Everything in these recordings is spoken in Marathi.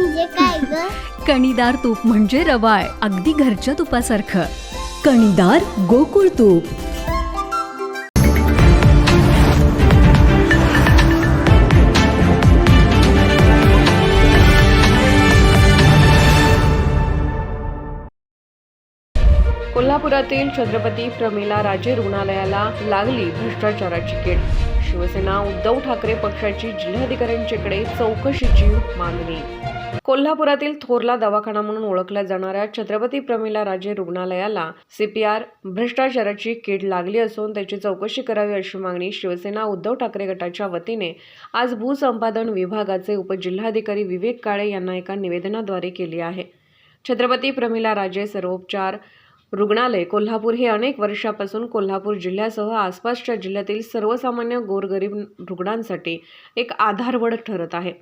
म्हणजे काय ग? कणीदार तूप म्हणजे रवाळ अगदी घरच्या तुपासारखं. कणीदार गोकुळ तूप. कोल्हापुरातील छत्रपती प्रमिला राजे रुग्णालयाला लागली भ्रष्टाचाराची केड. शिवसेना उद्धव ठाकरे पक्षाची जिल्हाधिकाऱ्यांच्याकडे चौकशीची मागणी. कोल्हापुरातील थोरला दवाखाना म्हणून ओळखल्या जाणाऱ्या छत्रपती प्रमिला राजे रुग्णालयाला सीपीआर भ्रष्टाचाराची कीड लागली असून त्याची चौकशी करावी अशी मागणी शिवसेना उद्धव ठाकरे गटाच्या वतीने आज भूसंपादन विभागाचे उपजिल्हाधिकारी विवेक काळे यांना एका निवेदनाद्वारे केली आहे. छत्रपती प्रमिला राजे सर्वोपचार रुग्णालय कोल्हापूर हे अनेक वर्षापासून कोल्हापूर जिल्ह्यासह आसपासच्या जिल्ह्यातील सर्वसामान्य गोरगरीब रुग्णांसाठी एक आधारवड ठरत आहे.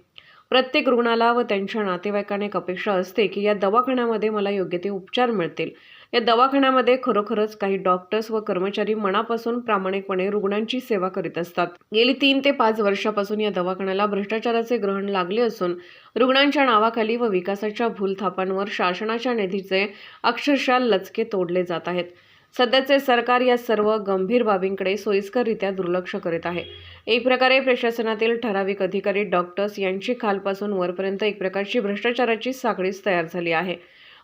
प्रत्येक रुग्णाला व त्यांच्या नातेवाईकांना एक अपेक्षा असते की या दवाखान्यामध्ये मला योग्य ते उपचार मिळतील. या दवाखान्यामध्ये खरोखरच काही डॉक्टर्स व कर्मचारी मनापासून प्रामाणिकपणे रुग्णांची सेवा करीत असतात. गेली तीन ते पाच वर्षापासून या दवाखान्याला भ्रष्टाचाराचे ग्रहण लागले असून रुग्णांच्या नावाखाली व विकासाच्या भूलथापांवर शासनाच्या निधीचे अक्षरशः लचके तोडले जात आहेत. सध्याचे सरकार या सर्व गंभीर बाबींकडे सोयीस्कररित्या दुर्लक्ष करीत आहे. एक प्रकारे प्रशासनातील ठराविक अधिकारी डॉक्टर्स यांची खालपासून वरपर्यंत एक प्रकारची भ्रष्टाचाराची साखळीच तयार झाली आहे.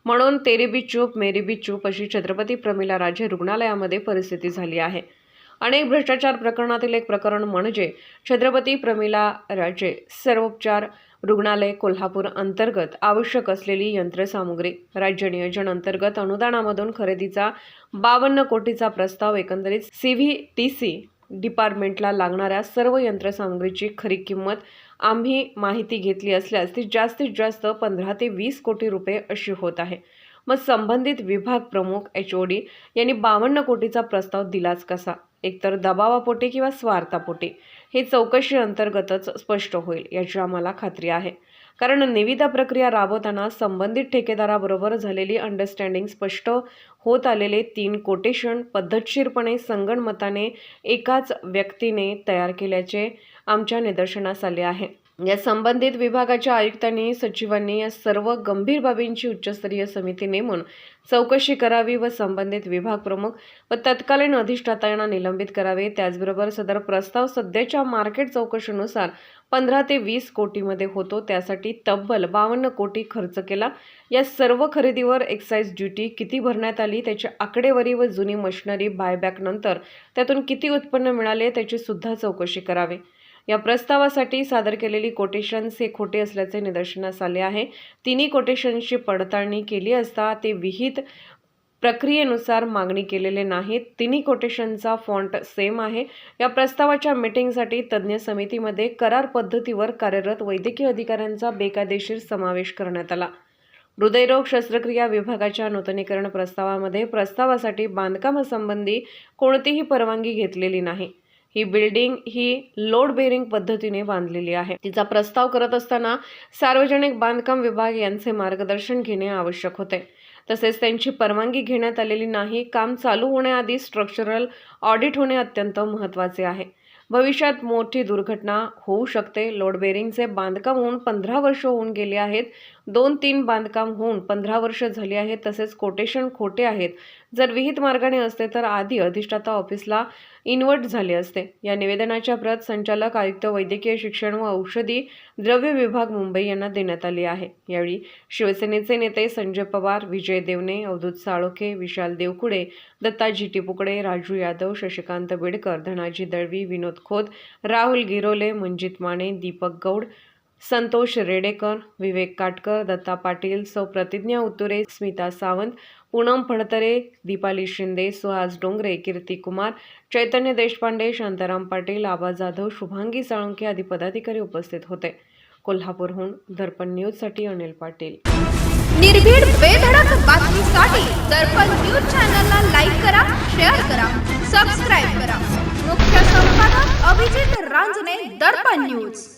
म्हणून तेरी बी चूप मेरी बी चूप अशी छत्रपती प्रमिला राजे रुग्णालयामध्ये परिस्थिती झाली आहे. अनेक भ्रष्टाचार प्रकरणातील एक प्रकरण म्हणजे छत्रपती प्रमिला राजे सर्वोपचार रुग्णालय कोल्हापूर अंतर्गत आवश्यक असलेली यंत्रसामुग्री. राज्य नियोजन अंतर्गत अनुदानामधून खरेदीचा बावन्न कोटीचा प्रस्ताव एकंदरीत सी व्ही टी सी डिपार्टमेंटला लागणाऱ्या सर्व यंत्रसामुग्रीची खरी किंमत आम्ही माहिती घेतली असल्यास ती जास्तीत जास्त पंधरा ते वीस कोटी रुपये अशी होत आहे. मग संबंधित विभाग प्रमुख एच ओ डी यांनी बावन्न कोटीचा प्रस्ताव दिलाच कसा? एकतर दबावापोटी किंवा स्वार्थापोटी? हे चौकशी अंतर्गतच स्पष्ट होईल याची आम्हाला खात्री आहे. कारण निविदा प्रक्रिया राबवताना संबंधित ठेकेदाराबरोबर झालेली अंडरस्टँडिंग स्पष्ट होत आलेले तीन कोटेशन पद्धतशीरपणे संगणमताने एकाच व्यक्तीने तयार केल्याचे आमच्या निदर्शनास आले आहे. या संबंधित विभागाच्या आयुक्तांनी सचिवांनी या सर्व गंभीर बाबींची उच्चस्तरीय समिती नेमून चौकशी करावी व संबंधित विभाग प्रमुख व तत्कालीन अधिष्ठातांना निलंबित करावे. त्याचबरोबर सदर प्रस्ताव सध्याच्या मार्केट चौकशीनुसार पंधरा ते वीस कोटीमध्ये होतो. त्यासाठी तब्बल बावन्न कोटी खर्च केला. या सर्व खरेदीवर एक्साईज ड्युटी किती भरण्यात आली त्याची आकडेवारी व जुनी मशिनरी बायबॅकनंतर त्यातून किती उत्पन्न मिळाले त्याची सुद्धा चौकशी करावी. या प्रस्तावासाठी सादर केलेली कोटेशन्स हे खोटे असल्याचे निदर्शनास आले आहे. तिन्ही कोटेशन्सची पडताळणी केली असता ते विहित प्रक्रियेनुसार मागणी केलेले नाहीत. तिन्ही कोटेशनचा फॉन्ट सेम आहे. या प्रस्तावाच्या मीटिंगसाठी तज्ज्ञ समितीमध्ये करार पद्धतीवर कार्यरत वैद्यकीय अधिकाऱ्यांचा बेकायदेशीर समावेश करण्यात आला. हृदयरोग शस्त्रक्रिया विभागाच्या नूतनीकरण प्रस्तावामध्ये प्रस्तावासाठी बांधकामासंबंधी कोणतीही परवानगी घेतलेली नाही. ही बिल्डिंग ही लोड बेरिंग पद्धतीने बांधलेली आहे. तिचा प्रस्ताव करत असताना सार्वजनिक बांधकाम विभाग यांचे मार्गदर्शन घेणे आवश्यक होते. तसेच त्यांची परवानगी घेण्यात आलेली नाही काम चालू होण्याआधी स्ट्रक्चरल ऑडिट होणे अत्यंत महत्त्वाचे आहे. भविष्यात मोठी दुर्घटना होऊ शकते. लोड बेरिंगचे बांधकाम होऊन पंधरा वर्ष होऊन गेली आहेत. दोन तीन बांधकाम होऊन पंधरा वर्ष झाली आहेत तसेच कोटेशन खोटे आहेत. जर विहित मार्गाने असते तर आधी अधिष्ठाता ऑफिसला इन्व्हर्ट झाले असते. या निवेदनाच्या प्रत संचालक आयुक्त वैद्यकीय शिक्षण व औषधी द्रव्य विभाग मुंबई यांना देण्यात आली आहे. यावेळी शिवसेनेचे नेते संजय पवार विजय देवने अवधूत साळोखे विशाल देवकुडे दत्ता झिटीपुकडे राजू यादव शशिकांत बेडकर धनाजी दळवी विनोद खोत राहुल गिरोले मंजित माने दीपक गौड संतोष रेडेकर विवेक काटकर दत्ता पाटील सौ प्रतिज्ञा उतुरे स्मिता सावंत पूनम फडतरे दीपाली शिंदे सुहास डोंगरे कीर्ती कुमार चैतन्य देशपांडे शांताराम पाटील आबा जाधव शुभांगी साळुंखे आदी पदाधिकारी उपस्थित होते. कोल्हापूरहून दर्पण न्यूजसाठी अनिल पाटील. निर्भीड बेधडक बातमीसाठी दर्पण न्यूज चॅनलला लाईक करा शेअर करा सबस्क्राईब करा. मुख्य संपादक अभिजित रांजणे दर्पण न्यूज.